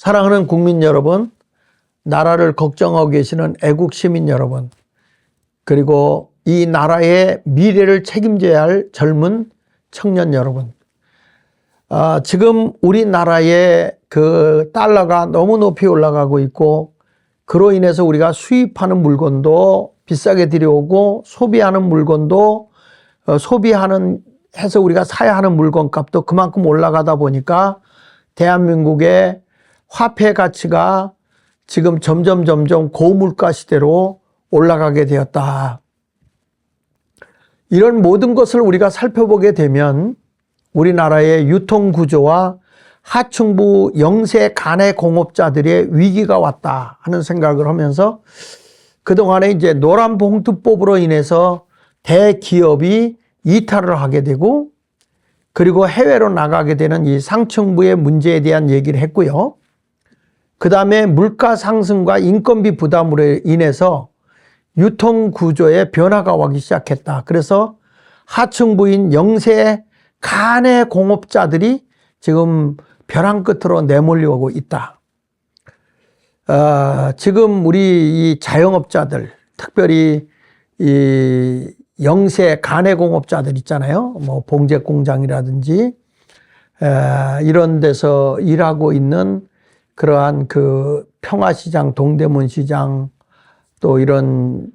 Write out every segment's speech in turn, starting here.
사랑하는 국민 여러분, 나라를 걱정하고 계시는 애국 시민 여러분, 그리고 이 나라의 미래를 책임져야 할 젊은 청년 여러분. 아, 지금 우리나라의 그 달러가 너무 높이 올라가고 있고, 그로 인해서 우리가 수입하는 물건도 비싸게 들여오고, 소비하는 물건도 어, 소비하는 해서 우리가 사야 하는 물건 값도 그만큼 올라가다 보니까 대한민국의 화폐 가치가 지금 점점 점점 고물가 시대로 올라가게 되었다. 이런 모든 것을 우리가 살펴보게 되면 우리나라의 유통 구조와 하층부 영세 간의 공업자들의 위기가 왔다 하는 생각을 하면서 그동안에 이제 노란 봉투법으로 인해서 대기업이 이탈을 하게 되고 그리고 해외로 나가게 되는 이 상층부의 문제에 대한 얘기를 했고요. 그 다음에 물가 상승과 인건비 부담으로 인해서 유통 구조의 변화가 오기 시작했다. 그래서 하층부인 영세 간의 공업자들이 지금 벼랑 끝으로 내몰려오고 있다. 어, 지금 우리 이 자영업자들, 특별히 이 영세 간의 공업자들 있잖아요. 뭐 봉제 공장이라든지 에, 이런 데서 일하고 있는 그러한 그 평화시장, 동대문 시장 또 이런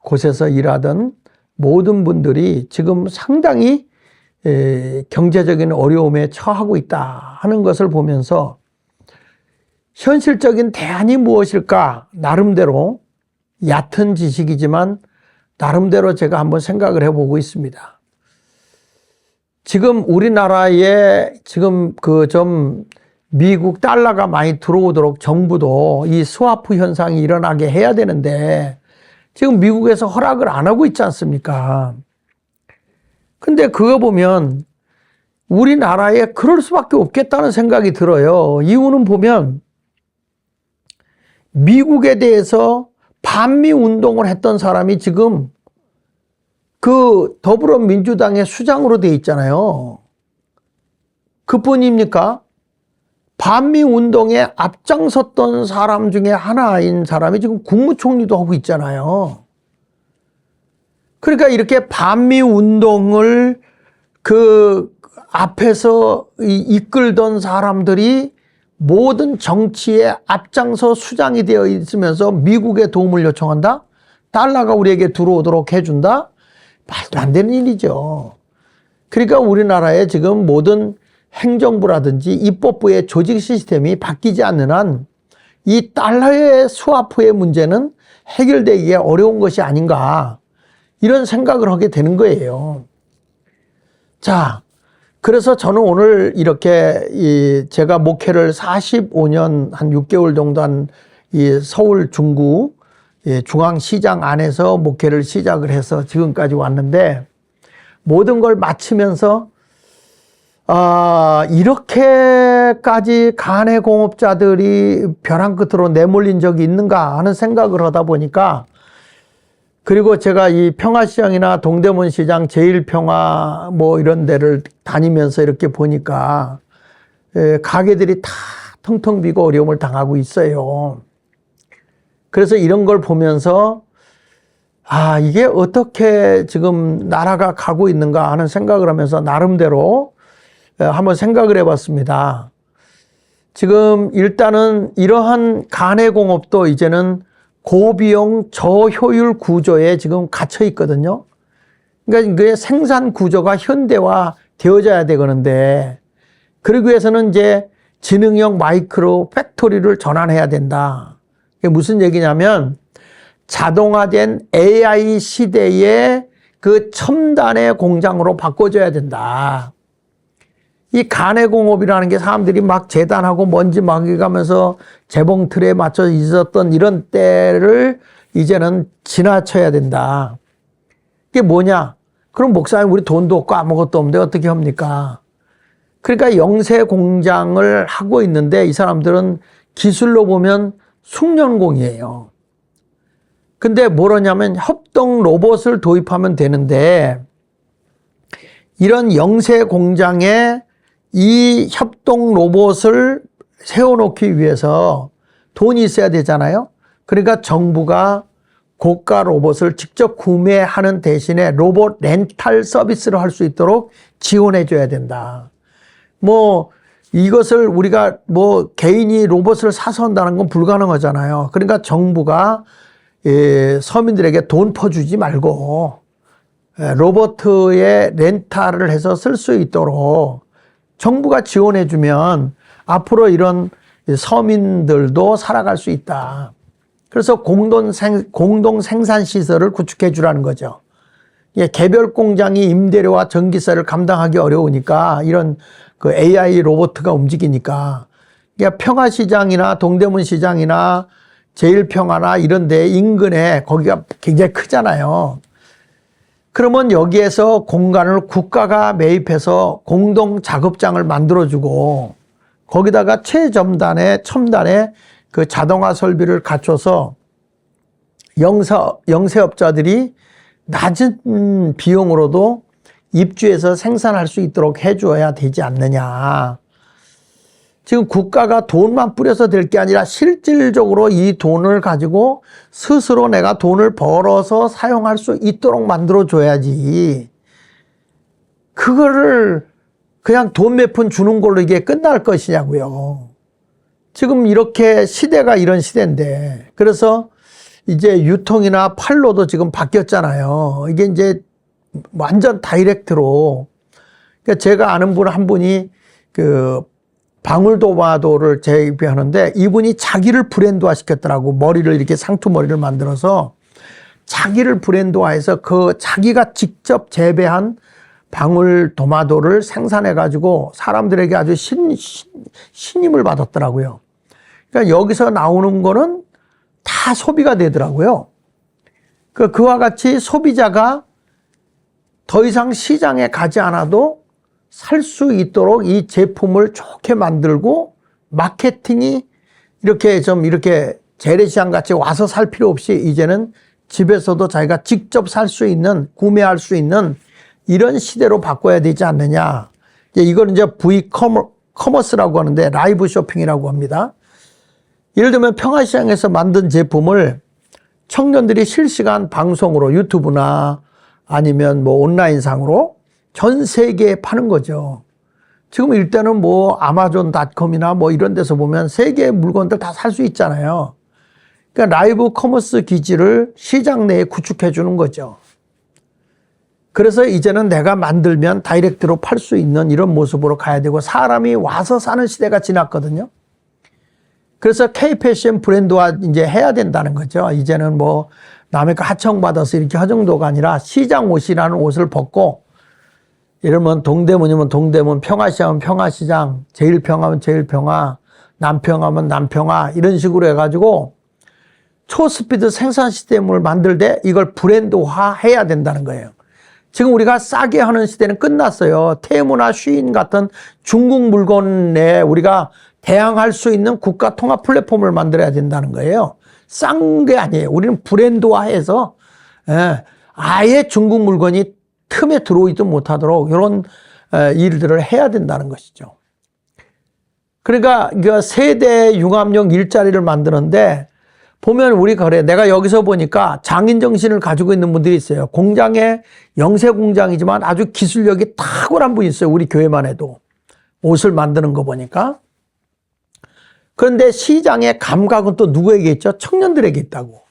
곳에서 일하던 모든 분들이 지금 상당히 에, 경제적인 어려움에 처하고 있다 하는 것을 보면서 현실적인 대안이 무엇일까 나름대로 얕은 지식이지만 나름대로 제가 한번 생각을 해보고 있습니다. 지금 우리나라에 지금 그 좀 미국 달러가 많이 들어오도록 정부도 이 스와프 현상이 일어나게 해야 되는데 지금 미국에서 허락을 안 하고 있지 않습니까? 근데 그거 보면 우리나라에 그럴 수밖에 없겠다는 생각이 들어요. 이유는 보면 미국에 대해서 반미 운동을 했던 사람이 지금 그 더불어민주당의 수장으로 돼 있잖아요. 그뿐입니까? 반미 운동에 앞장섰던 사람 중에 하나인 사람이 지금 국무총리도 하고 있잖아요. 그러니까 이렇게 반미 운동을 그 앞에서 이끌던 사람들이 모든 정치에 앞장서 수장이 되어 있으면서 미국의 도움을 요청한다? 달러가 우리에게 들어오도록 해준다? 말도 안 되는 일이죠. 그러니까 우리나라의 지금 모든 행정부라든지 입법부의 조직 시스템이 바뀌지 않는 한 이 달러의 스와프의 문제는 해결되기 어려운 것이 아닌가 이런 생각을 하게 되는 거예요. 자, 그래서 저는 오늘 이렇게 이 제가 목회를 45년 한 6개월 정도 한 이 서울 중구 중앙시장 안에서 목회를 시작을 해서 지금까지 왔는데 모든 걸 마치면서 아, 이렇게까지 간의 공업자들이 벼랑 끝으로 내몰린 적이 있는가 하는 생각을 하다 보니까 그리고 제가 이 평화시장이나 동대문 시장, 제일평화 뭐 이런 데를 다니면서 이렇게 보니까 가게들이 다 텅텅 비고 어려움을 당하고 있어요. 그래서 이런 걸 보면서 아, 이게 어떻게 지금 나라가 가고 있는가 하는 생각을 하면서 나름대로 한번 생각을 해 봤습니다. 지금 일단은 이러한 간의 공업도 이제는 고비용 저효율 구조에 지금 갇혀 있거든요. 그러니까 그 생산 구조가 현대화 되어져야 되거는데 그러기 위해서는 이제 지능형 마이크로 팩토리를 전환해야 된다. 이게 무슨 얘기냐면 자동화된 AI 시대의 그 첨단의 공장으로 바꿔줘야 된다. 이 간해공업이라는 게 사람들이 막 재단하고 먼지 막이가면서 재봉 틀에 맞춰 있었던 이런 때를 이제는 지나쳐야 된다. 이게 뭐냐? 그럼 목사님 우리 돈도 없고 아무것도 없는데 어떻게 합니까? 그러니까 영세 공장을 하고 있는데 이 사람들은 기술로 보면 숙련공이에요. 근데 뭐라냐면 협동 로봇을 도입하면 되는데 이런 영세 공장에 이 협동 로봇을 세워놓기 위해서 돈이 있어야 되잖아요. 그러니까 정부가 고가 로봇을 직접 구매하는 대신에 로봇 렌탈 서비스를 할 수 있도록 지원해 줘야 된다. 뭐 이것을 우리가 뭐 개인이 로봇을 사서 한다는 건 불가능하잖아요. 그러니까 정부가 예, 서민들에게 돈 퍼주지 말고 예, 로봇의 렌탈을 해서 쓸 수 있도록 정부가 지원해 주면 앞으로 이런 서민들도 살아갈 수 있다. 그래서 공동 생, 공동 생산 시설을 구축해 주라는 거죠. 예, 개별 공장이 임대료와 전기세를 감당하기 어려우니까 이런 그 AI 로봇가 움직이니까 그러니까 평화시장이나 동대문 시장이나 제일평화나 이런 데 인근에 거기가 굉장히 크잖아요. 그러면 여기에서 공간을 국가가 매입해서 공동 작업장을 만들어주고 거기다가 최첨단의 첨단의 그 자동화 설비를 갖춰서 영사, 영세업자들이 낮은 비용으로도 입주해서 생산할 수 있도록 해줘야 되지 않느냐. 지금 국가가 돈만 뿌려서 될 게 아니라 실질적으로 이 돈을 가지고 스스로 내가 돈을 벌어서 사용할 수 있도록 만들어 줘야지. 그거를 그냥 돈 몇 푼 주는 걸로 이게 끝날 것이냐고요. 지금 이렇게 시대가 이런 시대인데 그래서 이제 유통이나 팔로도 지금 바뀌었잖아요. 이게 이제 완전 다이렉트로 그러니까 제가 아는 분 한 분이 그 방울도마도를 재배하는데 이분이 자기를 브랜드화 시켰더라고 머리를 이렇게 상투머리를 만들어서 자기를 브랜드화해서 그 자기가 직접 재배한 방울도마도를 생산해 가지고 사람들에게 아주 신, 신, 신임을 받았더라고요. 그러니까 여기서 나오는 거는 다 소비가 되더라고요. 그 그와 같이 소비자가 더 이상 시장에 가지 않아도 살 수 있도록 이 제품을 좋게 만들고 마케팅이 이렇게 좀 이렇게 재래시장 같이 와서 살 필요 없이 이제는 집에서도 자기가 직접 살 수 있는 구매할 수 있는 이런 시대로 바꿔야 되지 않느냐. 이제 이걸 이제 V 커머스라고 하는데 라이브 쇼핑이라고 합니다. 예를 들면 평화시장에서 만든 제품을 청년들이 실시간 방송으로 유튜브나 아니면 뭐 온라인상으로 전 세계에 파는 거죠. 지금 일단은 뭐 아마존닷컴이나 뭐 이런 데서 보면 세계 물건들 다 살 수 있잖아요. 그러니까 라이브 커머스 기지를 시장 내에 구축해 주는 거죠. 그래서 이제는 내가 만들면 다이렉트로 팔 수 있는 이런 모습으로 가야 되고 사람이 와서 사는 시대가 지났거든요. 그래서 K-패션 브랜드화 이제 해야 된다는 거죠. 이제는 뭐 남의 거 하청받아서 이렇게 할 정도가 아니라 시장 옷이라는 옷을 벗고 이러면 동대문이면 동대문, 평화시장은 평화시장, 제일평화면 제일평화, 남평화면 남평화 이런 식으로 해가지고 초스피드 생산 시스템을 만들 때 이걸 브랜드화 해야 된다는 거예요. 지금 우리가 싸게 하는 시대는 끝났어요. 테무나 쉬인 같은 중국 물건에 우리가 대항할 수 있는 국가 통합 플랫폼을 만들어야 된다는 거예요. 싼 게 아니에요. 우리는 브랜드화해서 예, 아예 중국 물건이 틈에 들어오지도 못하도록 이런 일들을 해야 된다는 것이죠. 그러니까 그 세대 융합용 일자리를 만드는데 보면 우리 그래 내가 여기서 보니까 장인 정신을 가지고 있는 분들이 있어요. 공장에 영세 공장이지만 아주 기술력이 탁월한 분이 있어요. 우리 교회만 해도 옷을 만드는 거 보니까 그런데 시장의 감각은 또 누구에게 있죠? 청년들에게 있다고.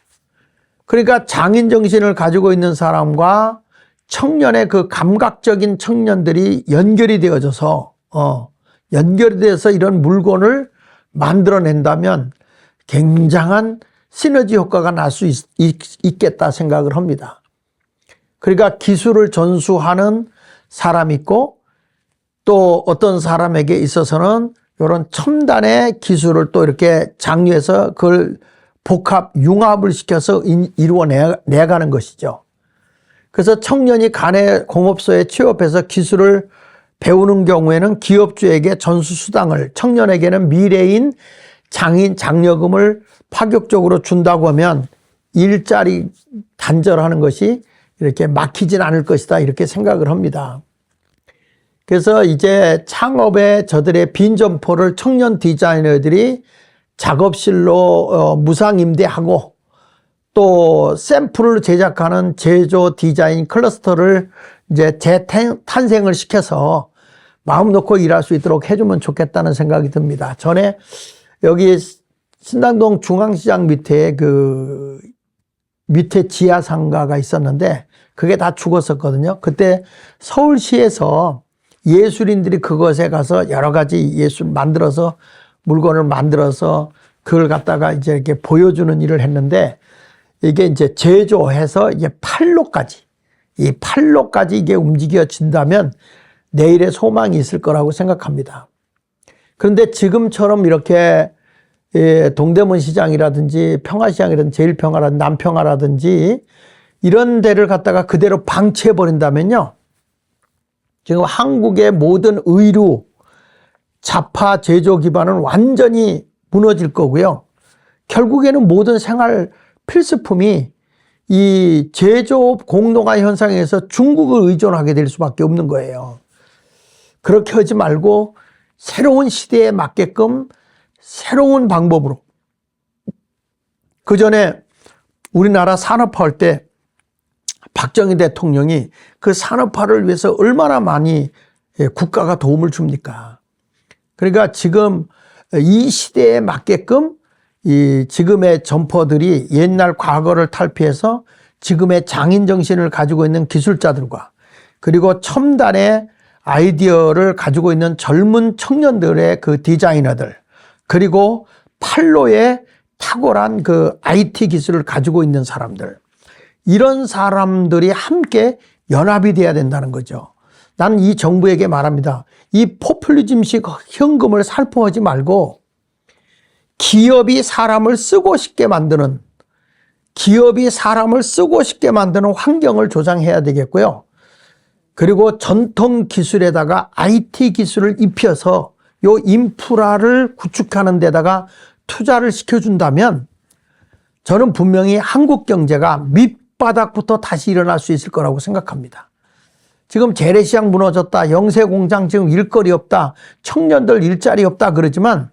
그러니까 장인 정신을 가지고 있는 사람과 청년의 그 감각적인 청년들이 연결이 되어져서 어 연결이 돼서 이런 물건을 만들어낸다면 굉장한 시너지 효과가 날 수 있겠다 생각을 합니다. 그러니까 기술을 전수하는 사람 있고 또 어떤 사람에게 있어서는 이런 첨단의 기술을 또 이렇게 장려해서 그걸 복합, 융합을 시켜서 이루어내 가는 것이죠. 그래서 청년이 간의 공업소에 취업해서 기술을 배우는 경우에는 기업주에게 전수수당을, 청년에게는 미래인 장인 장려금을 파격적으로 준다고 하면 일자리 단절하는 것이 이렇게 막히진 않을 것이다. 이렇게 생각을 합니다. 그래서 이제 창업에 저들의 빈 점포를 청년 디자이너들이 작업실로 어, 무상 임대하고 또 샘플을 제작하는 제조 디자인 클러스터를 이제 재탄생을 시켜서 마음 놓고 일할 수 있도록 해주면 좋겠다는 생각이 듭니다. 전에 여기 신당동 중앙시장 밑에 그 밑에 지하 상가가 있었는데 그게 다 죽었었거든요. 그때 서울시에서 예술인들이 그것에 가서 여러 가지 예술 만들어서 물건을 만들어서 그걸 갖다가 이제 이렇게 보여주는 일을 했는데 이게 이제 제조해서 이게 팔로까지 이 팔로까지 이게 움직여진다면 내일의 소망이 있을 거라고 생각합니다. 그런데 지금처럼 이렇게 예, 동대문 시장이라든지 평화시장이라든지 제일평화라든지 남평화라든지 이런 데를 갖다가 그대로 방치해 버린다면요. 지금 한국의 모든 의류, 자파 제조 기반은 완전히 무너질 거고요. 결국에는 모든 생활 필수품이 이 제조업 공동화 현상에서 중국을 의존하게 될 수밖에 없는 거예요. 그렇게 하지 말고 새로운 시대에 맞게끔 새로운 방법으로 그 전에 우리나라 산업화할 때 박정희 대통령이 그 산업화를 위해서 얼마나 많이 예, 국가가 도움을 줍니까? 그러니까 지금 이 시대에 맞게끔 이 지금의 점퍼들이 옛날 과거를 탈피해서 지금의 장인 정신을 가지고 있는 기술자들과 그리고 첨단의 아이디어를 가지고 있는 젊은 청년들의 그 디자이너들 그리고 팔로의 탁월한 그 IT 기술을 가지고 있는 사람들 이런 사람들이 함께 연합이 돼야 된다는 거죠. 나는 이 정부에게 말합니다. 이 포퓰리즘식 현금을 살포하지 말고 기업이 사람을 쓰고 싶게 만드는 기업이 사람을 쓰고 싶게 만드는 환경을 조장해야 되겠고요. 그리고 전통 기술에다가 IT 기술을 입혀서 요 인프라를 구축하는 데다가 투자를 시켜준다면 저는 분명히 한국 경제가 밑바닥부터 다시 일어날 수 있을 거라고 생각합니다. 지금 재래시장 무너졌다. 영세공장 지금 일거리 없다. 청년들 일자리 없다. 그러지만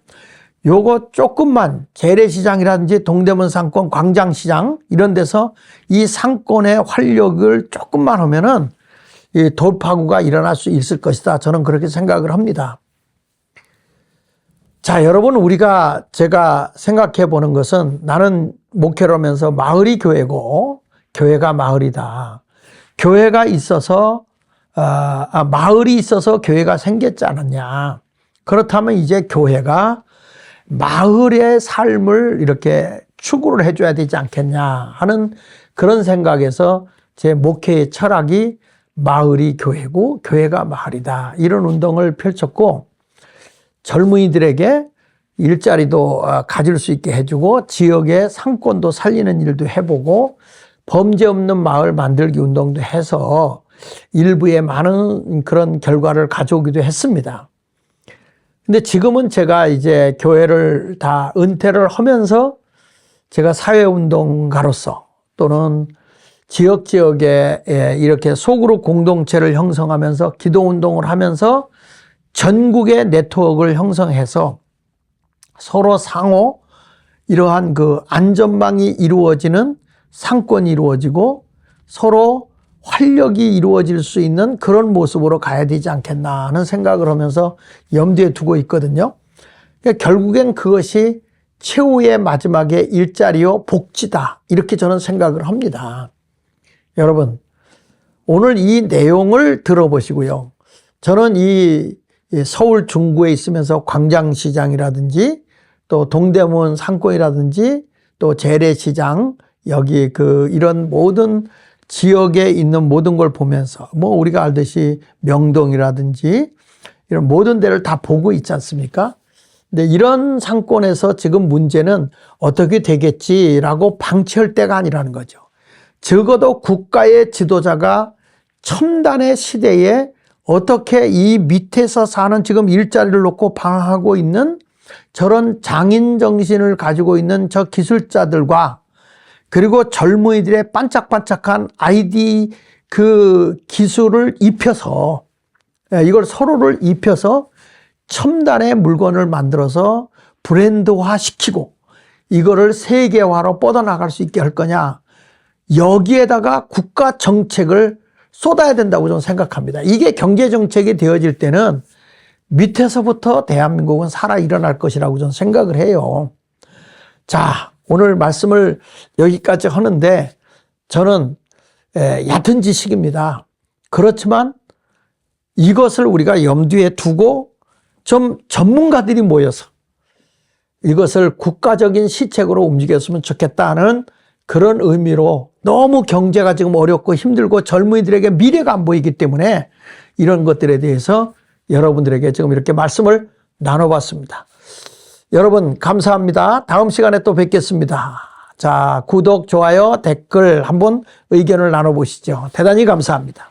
요거 조금만 재래시장이라든지 동대문 상권, 광장시장 이런 데서 이 상권의 활력을 조금만 하면은 이 돌파구가 일어날 수 있을 것이다. 저는 그렇게 생각을 합니다. 자, 여러분, 우리가 제가 생각해 보는 것은 나는 목회를 하면서 마을이 교회고 교회가 마을이다. 교회가 있어서, 아, 아, 마을이 있어서 교회가 생겼지 않았냐. 그렇다면 이제 교회가 마을의 삶을 이렇게 추구를 해줘야 되지 않겠냐 하는 그런 생각에서 제 목회의 철학이 마을이 교회고 교회가 마을이다. 이런 운동을 펼쳤고 젊은이들에게 일자리도 어, 가질 수 있게 해주고 지역의 상권도 살리는 일도 해보고 범죄 없는 마을 만들기 운동도 해서 일부에 많은 그런 결과를 가져오기도 했습니다. 근데 지금은 제가 이제 교회를 다 은퇴를 하면서 제가 사회운동가로서 또는 지역 지역에 예, 이렇게 소그룹 공동체를 형성하면서 기도운동을 하면서 전국의 네트워크를 형성해서 서로 상호 이러한 그 안전망이 이루어지는 상권이 이루어지고 서로 활력이 이루어질 수 있는 그런 모습으로 가야 되지 않겠나 하는 생각을 하면서 염두에 두고 있거든요. 그러니까 결국엔 그것이 최후의 마지막에 일자리요 복지다. 이렇게 저는 생각을 합니다. 여러분, 오늘 이 내용을 들어보시고요. 저는 이 서울 중구에 있으면서 광장시장이라든지 또 동대문 상권이라든지 또 재래시장 여기 그 이런 모든 지역에 있는 모든 걸 보면서 뭐 우리가 알듯이 명동이라든지 이런 모든 데를 다 보고 있지 않습니까? 근데 이런 상권에서 지금 문제는 어떻게 되겠지라고 방치할 때가 아니라는 거죠. 적어도 국가의 지도자가 첨단의 시대에 어떻게 이 밑에서 사는 지금 일자리를 놓고 방황하고 있는 저런 장인 정신을 가지고 있는 저 기술자들과 그리고 젊은이들의 반짝반짝한 아이디 그 기술을 입혀서 예, 이걸 서로를 입혀서 첨단의 물건을 만들어서 브랜드화 시키고 이거를 세계화로 뻗어나갈 수 있게 할 거냐. 여기에다가 국가 정책을 쏟아야 된다고 저는 생각합니다. 이게 경제 정책이 되어질 때는 밑에서부터 대한민국은 살아 일어날 것이라고 저는 생각을 해요. 자, 오늘 말씀을 여기까지 하는데 저는 에, 얕은 지식입니다. 그렇지만 이것을 우리가 염두에 두고 좀 전문가들이 모여서 이것을 국가적인 시책으로 움직였으면 좋겠다는 그런 의미로 너무 경제가 지금 어렵고 힘들고 젊은이들에게 미래가 안 보이기 때문에 이런 것들에 대해서 여러분들에게 지금 이렇게 말씀을 나눠봤습니다. 여러분 감사합니다. 다음 시간에 또 뵙겠습니다. 자, 구독, 좋아요, 댓글 한번 의견을 나눠보시죠. 대단히 감사합니다.